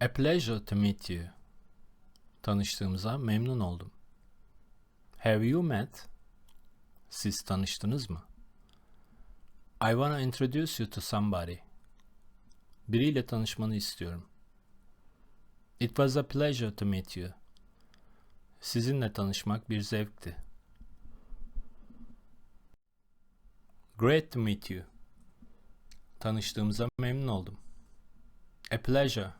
A pleasure to meet you. Tanıştığımıza memnun oldum. Have you met? Siz tanıştınız mı? I wanna introduce you to somebody. Biriyle tanışmanı istiyorum. It was a pleasure to meet you. Sizinle tanışmak bir zevkti. Great to meet you. Tanıştığımıza memnun oldum. A pleasure.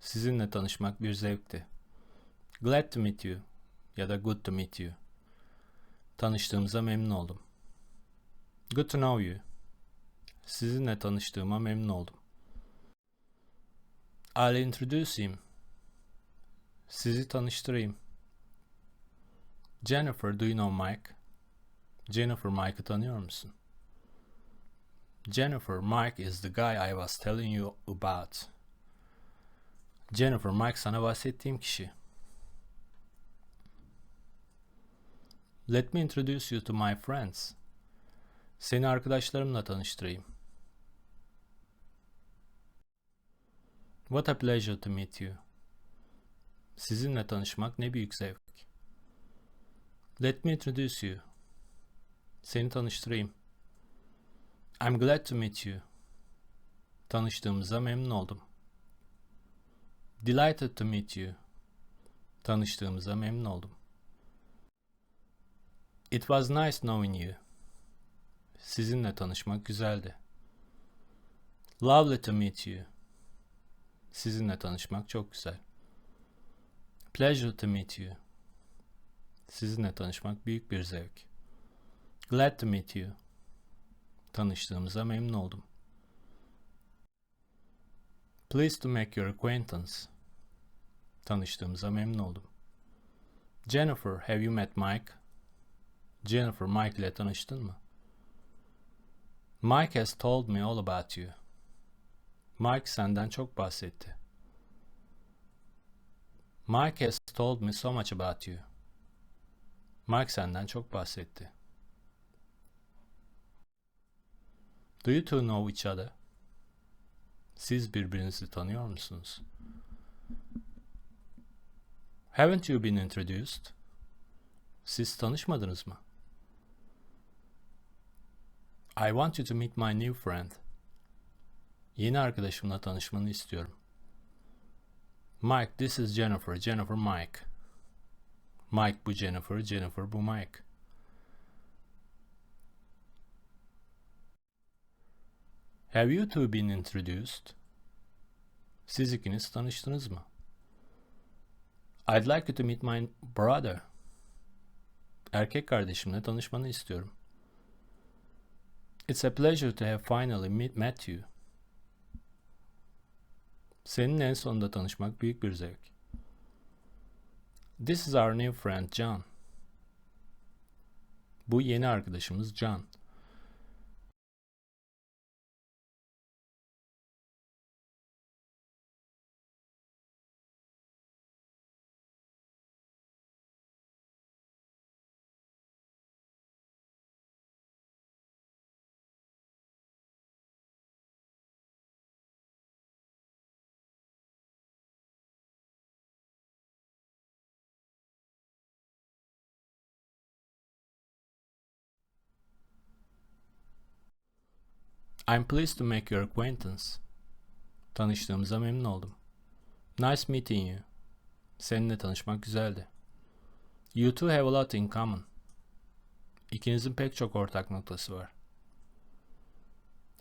Sizinle tanışmak bir zevkti. Glad to meet you ya da good to meet you. Tanıştığımıza memnun oldum. Good to know you. Sizinle tanıştığıma memnun oldum. I'll introduce him. Sizi tanıştırayım. Jennifer, do you know Mike? Jennifer, Mike'ı tanıyor musun? Jennifer, Mike is the guy I was telling you about. Jennifer, Mike sana bahsettiğim kişi. Let me introduce you to my friends. Seni arkadaşlarımla tanıştırayım. What a pleasure to meet you. Sizinle tanışmak ne büyük zevk. Let me introduce you. Seni tanıştırayım. I'm glad to meet you. Tanıştığımıza memnun oldum. Delighted to meet you. Tanıştığımıza memnun oldum. It was nice knowing you. Sizinle tanışmak güzeldi. Lovely to meet you. Sizinle tanışmak çok güzel. Pleasure to meet you. Sizinle tanışmak büyük bir zevk. Glad to meet you. Tanıştığımıza memnun oldum. Pleased to make your acquaintance. Tanıştığımıza memnun oldum. Jennifer, have you met Mike? Jennifer, Mike ile tanıştın mı? Mike has told me all about you. Mike senden çok bahsetti. Mike has told me so much about you. Mike senden çok bahsetti. Do you two know each other? Siz birbirinizi tanıyor musunuz? Haven't you been introduced? Siz tanışmadınız mı? I want you to meet my new friend. Yeni arkadaşımla tanışmanı istiyorum. Mike, this is Jennifer. Jennifer, Mike. Mike bu Jennifer, Jennifer bu Mike. Have you two been introduced? Siz ikiniz tanıştınız mı? I'd like you to meet my brother. Erkek kardeşimle tanışmanı istiyorum. It's a pleasure to have finally meet, met you. Seninle en sonunda tanışmak büyük bir zevk. This is our new friend John. Bu yeni arkadaşımız John. I'm pleased to make your acquaintance. Tanıştığımıza memnun oldum. Nice meeting you. Seninle tanışmak güzeldi. You two have a lot in common. İkinizin pek çok ortak noktası var.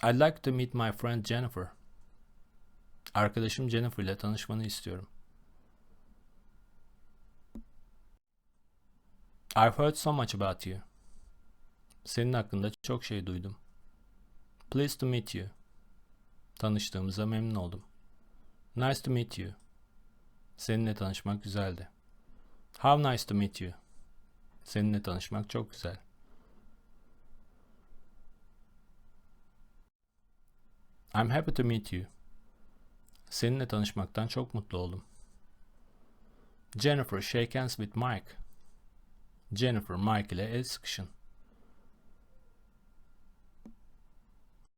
I'd like to meet my friend Jennifer. Arkadaşım Jennifer ile tanışmanı istiyorum. I've heard so much about you. Senin hakkında çok şey duydum. Pleased to meet you. Tanıştığımıza memnun oldum. Nice to meet you. Seninle tanışmak güzeldi. How nice to meet you. Seninle tanışmak çok güzel. I'm happy to meet you. Seninle tanışmaktan çok mutlu oldum. Jennifer, shake hands with Mike. Jennifer, Mike ile el sıkışın.